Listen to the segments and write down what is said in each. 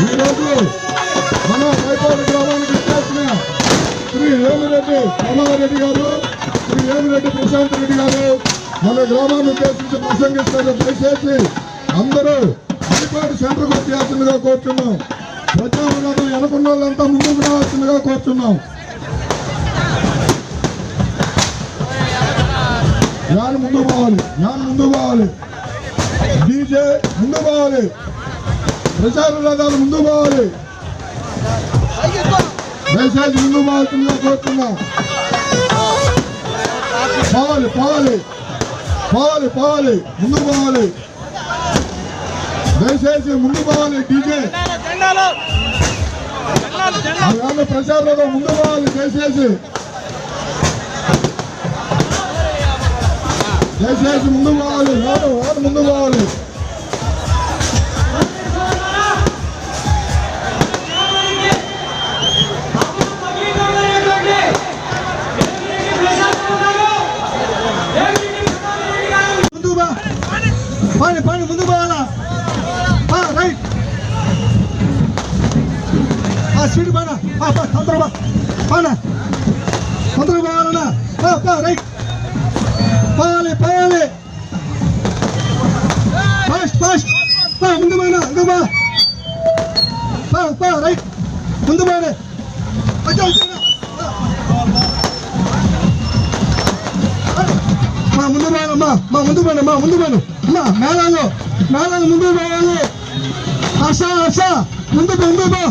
ఈరోజు మన గ్రామానికి ఇచ్చేసిన శ్రీ వేమిరెడ్డి రమారెడ్డి గారు శ్రీ వేమిరెడ్డి ప్రశాంత్ రెడ్డి గారు మన గ్రామాన్ని ఉద్దేశించి ప్రసంగిస్తారు దయచేసి అందరూ మైపాడు సెంటర్కి వచ్చేయాల్సిందిగా కోరుతున్నాం ప్రజాప్రభుత్వం వెనుకున్న వాళ్ళంతా ముందుకు రావాల్సిందిగా కోరుతున్నాం యాన్ ముందు పోవాలి యాన్ ముందు పోవాలి. డీజే ముందు పోవాలి. ప్రచార రథాలు ముందు పోవాలి. దయచేసి ముందు పోవాల్సిందిగా కోరుతున్నా. పోవాలి పోవాలి. పోవాలి పోవాలి. ముందు పోవాలి. దయచేసి ముందు పోవాలి డీజే. ప్రచార రథం ముందు పోవాలి దయచేసి లేచి ముందు పోవాలి. వాడు వాడు ముందు పోవాలి. ముందు బా ముందు పోవాలా? రైట్. ఆ స్పీడ్ బానా తొందర బా బానా తొందర పోవాలన్నా. రైట్. పోవాలి పోవాలి ఫాస్ట్ ఫాస్ట్ బా ముందు బానా ఇంకో బా బా రైట్ ముందు బానే మా ముందు పోయినమ్మా మా ముందు పోయిన మా ముందు పోయిన అమ్మా మేళాలు మేళాలు ముందు పోవాలి. ఆశ ఆశ. ముందు ముందు పో.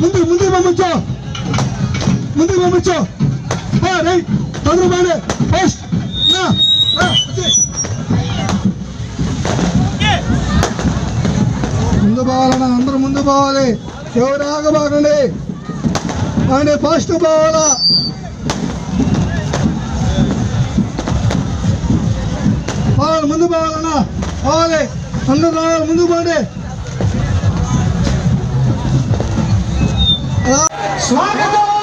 ముందు ముందు పంపించు ముందు పంపించు బా రైట్ తొందర బానే ఫస్ట్ ముందు పోవాలన్నా అందరూ ముందు పోవాలి. ఎవరు ఆగబాకండి అండి ఫస్ట్ పోవాలా. పోవాలి ముందు పోవాలన్నా. పోవాలి. అందరూ రావాలి ముందు పోండి. స్వాగతం!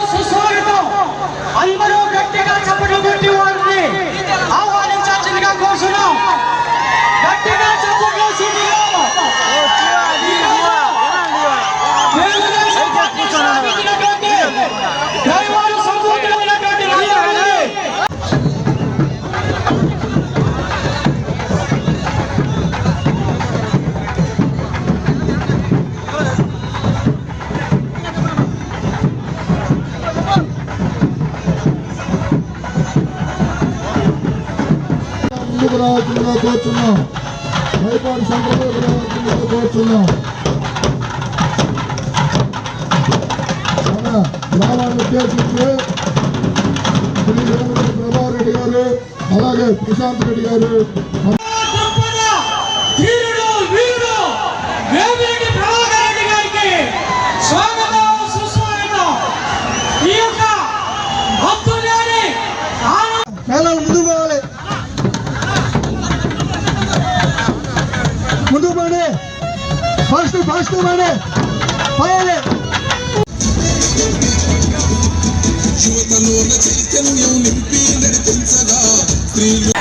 కోరుతున్నాం భయపాడు సంప్రదాయ కోరుతున్నాం మన గ్రామాన్ని ఉద్దేశించి శ్రీ వేములరెడ్డి ప్రభారెడ్డి గారు అలాగే ప్రశాంత్ రెడ్డి గారు గొప్పన ఫాస్ట్ ఫాస్ట్ పోండి పోయాలి యువతలోన చైతన్యం నింపి నడిపించగా. స్త్రీలు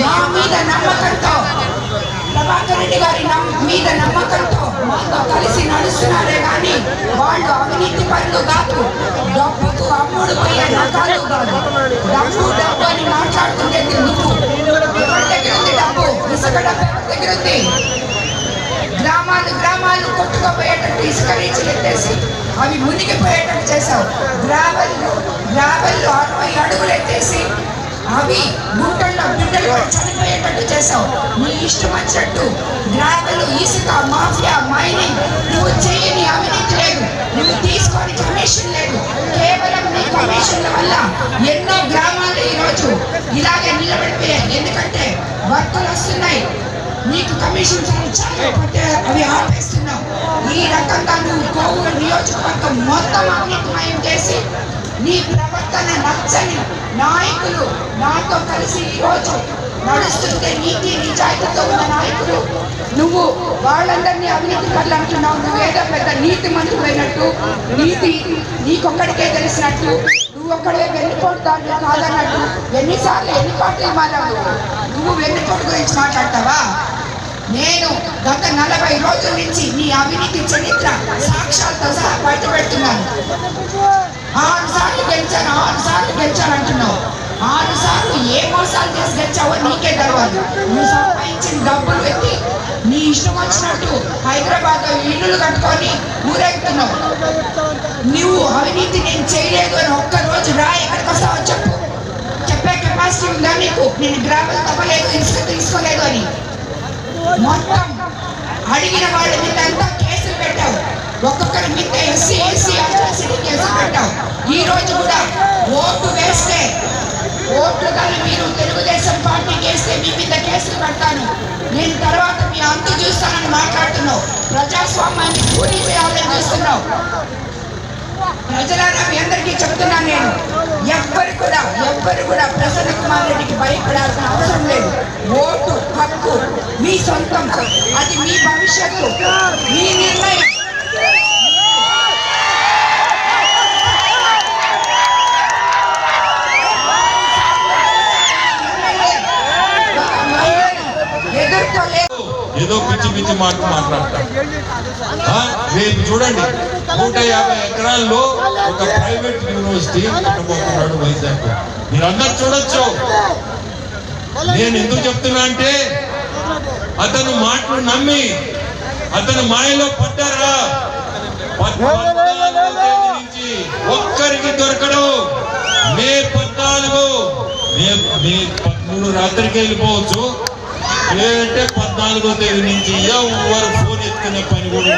నాయకుడు మా మీద నమ్మకంతో ప్రభాకర్ రెడ్డి గారి మీద నమ్మకంతో మాతో కలిసి నడుస్తున్నారే కానీ వాళ్ళు అవినీతి పనులు కాదు. డబ్బుకు అమ్ముడు పోయే నకాలు కాదు. డబ్బు డబ్బు అని మాట్లాడుతుంటే నువ్వు ఎవరి దగ్గర ఉంది డబ్బు ఇసుక డబ్బు ఎవరి దగ్గర ఉంది. గ్రామాలు గ్రామాలు కొట్టుకుపోయేటట్టు ఇసుక రీచులు ఎత్తేసి అవి మునిగిపోయేటట్టు చేశావు. గ్రావెల్ గ్రావెల్ అరవై అడుగులు ఎత్తేసి అవి గుంటల్లో బిడ్డలు చనిపోయేటట్టు చేసావు నీ ఇష్టం వచ్చినట్టు గ్రావెల్ ఇసుక మాఫియా మైనింగ్ నువ్వు చేయని అవినీతి లేదు. నువ్వు తీసుకొని కమిషన్ లేదు. కేవలం నీ కమిషన్ల వల్ల ఎన్నో గ్రామాలు ఈరోజు ఇలాగే నిలబడిపోయాయి. ఎందుకంటే వర్తలు వస్తున్నాయి. నీకు కమిషన్ చాలకపోతే అవి ఆపేస్తున్నావు. ఈ రకంగా నువ్వు కోవూరు నియోజకవర్గం మొత్తం అవినీతిమయం చేసి నీ ప్రవర్తన నచ్చని నాయకులు నాతో కలిసి ఈరోజు నడుస్తుంటే నీతి నిజాయితీతో ఉన్న నాయకులు నువ్వు వాళ్ళందరినీ అవినీతి పట్ల అంటున్నావు. నువ్వేదో పెద్ద నీతి మంత్రులైనట్టు నీతి నీకొక్కడికే తెలిసినట్టు నువ్వు ఒక్కడే వెన్నుపోటుదాన్ని కాదన్నట్టు ఎన్నిసార్లు ఎన్ని పార్టీలు మారావు నువ్వు? నువ్వు వెన్నుపోటు గురించి మాట్లాడతావా? నేను గత నలభై రోజుల నుంచి నీ అవినీతి చరిత్ర సాక్ష్యాలతో సహా బయట పెడుతున్నాను ఆరు సార్లు గెలిచాను ఆరు సార్లు గెలిచాను అంటున్నావు. ఆరు సార్లు ఏ మోసాలు చేసి గెలిచావో నీకే తెలియదు నువ్వు సంపాదించిన డబ్బులు పెట్టి నీ ఇష్టం వచ్చినట్టు హైదరాబాద్ ఇల్లులు కట్టుకొని ఊరేగుతున్నావు. నువ్వు అవినీతి నేను చేయలేదు అని ఒక్క రోజు రా ఎక్కడికి వస్తావో చెప్పు. చెప్పే కెపాసిటీ ఉందా నీకు? నేను గ్రామాలు తప్పలేదు ఇసుక తీసుకోలేదు అని. మొత్తం అడిగిన వాళ్ళ మీద అంతా ఒక్కొక్కరి మీద ఎస్సీ ఎస్సీ అట్రాసిటీ కేసు పెట్టావు ఈ రోజు కూడా ఓటు వేస్తే ఓట్లు కానీ మీరు తెలుగుదేశం పార్టీకి వేస్తే మీ మీద కేసులు పెడతాను. నేను తర్వాత మీ అంతు చూస్తానని మాట్లాడుతున్నావు. ప్రజాస్వామ్యాన్ని కూలి చేయాలని చూస్తున్నావు. ప్రజలారా మీ అందరికీ చెప్తున్నాను నేను. ఎవ్వరు కూడా ఎవ్వరు కూడా ప్రసన్న కుమార్ రెడ్డికి భయపడాల్సిన అవసరం లేదు. ఓటు హక్కు మీ సొంతం. అది మీ భవిష్యత్తు. మీ నిర్ణయం. ఏదో పిచ్చి పిచ్చి మాట మాట్లాడతారు. రేపు చూడండి నూట యాభై ఎకరాల్లో ఒక ప్రైవేట్ యూనివర్సిటీ కట్టబోతున్నాడు వైజాగ్. మీరందరు చూడొచ్చు. నేను ఎందుకు చెప్తున్నా అంటే అతను మాటలు నమ్మి అతను మాయలో పడ్డారా? నుంచి ఒక్కరికి దొరకడు. మే పద్నాలుగు మే మే పదమూడు రాత్రికి వెళ్ళిపోవచ్చు. లేదంటే పద్నాలుగో తేదీ నుంచి ఎవరు ఫోన్ ఎత్తుకునే పని కూడా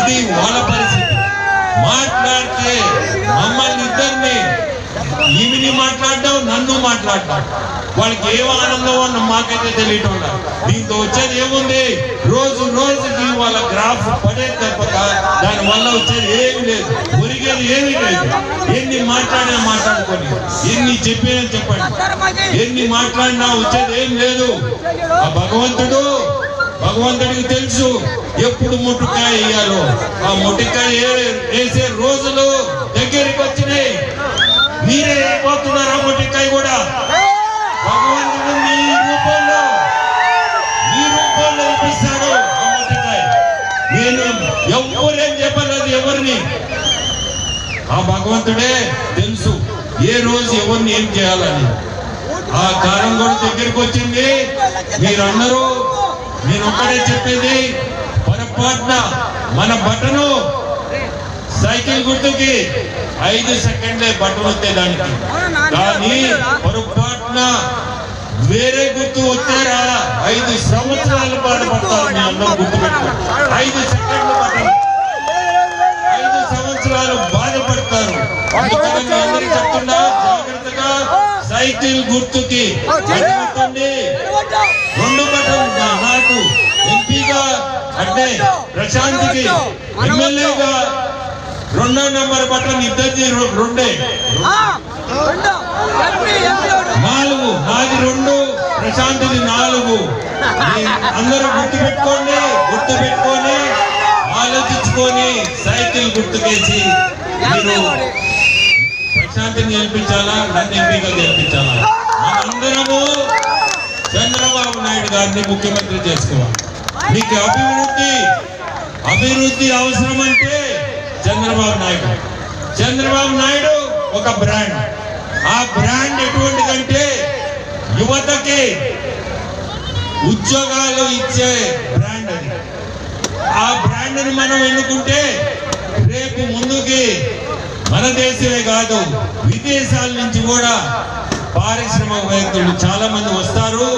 ఇది వాళ్ళ పరిస్థితి. మాట్లాడితే మమ్మల్ని ఈమెని మాట్లాడడం నన్ను మాట్లాడడం. వాళ్ళకి ఏం ఆనందం మాకైతే తెలియటం దీంతో వచ్చేది ఏముంది? రోజు రోజుకి వాళ్ళ గ్రాఫ్ పడే తప్పక దాని వల్ల వచ్చేది ఏమి లేదు. ఒరిగేది ఏమీ లేదు. ఎన్ని మాట్లాడినా మాట్లాడుకొని ఎన్ని చెప్పినా చెప్పండి. ఎన్ని మాట్లాడినా వచ్చేది ఏం లేదు. ఆ భగవంతుడు భగవంతుడికి తెలుసు ఎప్పుడు ముట్టుకాయ వేయాలో. ఆ ముట్టుకాయ వేసే రోజులు అయిపోతున్నారు ఆ కూడా. భగవంతుడు మీ రూపంలో మీ రూపంలో ఇప్పిస్తాడు నేను ఎవరేం చెప్పలేదు ఎవరిని. ఆ భగవంతుడే తెలుసు ఏ రోజు ఎవరిని ఏం చేయాలని. ఆ కాలం కూడా దగ్గరికి వచ్చింది. మీరందరూ నేను ఒక్కడే చెప్పేది పొరపాటున మన బటను సైకిల్ గుర్తుకి ఐదు సెకండ్లే బటన్ వస్తే దానికి. కానీ పొరపాటున వేరే గుర్తు వచ్చారా ఐదు సంవత్సరాల పాటు పడతారు మీ అందరూ గుర్తు పెట్టుకోండి. ఐదు సెకండ్లు బటన్ ఐదు సంవత్సరాలు బాధపడతారు. అందుకని మీ అందరికీ చెప్తున్నా జాగ్రత్తగా సైకిల్ గుర్తుకి రెండు బటన్ నాకు ఎంపీగా అంటే ప్రశాంత్కి ఎమ్మెల్యేగా రెండో నెంబర్ బటన్ ఇద్దరిది రెండే. నాలుగు నాది రెండు ప్రశాంత్ది నాలుగు. అందరూ గుర్తు పెట్టుకోండి గుర్తు పెట్టుకొని ఆలోచించుకొని సైకిల్ గుర్తుకేసి మీరు ప్రశాంతిని గెలిపించాలా నన్ను ఎంపీగా గెలిపించాలా? మనందరము చంద్రబాబు నాయుడు గారిని ముఖ్యమంత్రి చేసుకోవాలి. మీకు అభివృద్ధి అభివృద్ధి అవసరం అంటే చంద్రబాబు నాయుడు. చంద్రబాబు నాయుడు ఒక బ్రాండ్. ఆ బ్రాండ్ ఎటువంటిదంటే యువతకి ఉద్యోగాలు ఇచ్చే బ్రాండ్ అది. ఆ బ్రాండ్ని మనం ఎన్నుకుంటే రేపు ముందుకి మన దేశమే కాదు విదేశాల నుంచి కూడా పారిశ్రామికవేత్తలు చాలా మంది వస్తారు.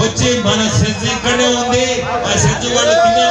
వచ్చి మన సెజ్ ఇక్కడే ఉంది. ఆ సెజ్ వాళ్ళు తినే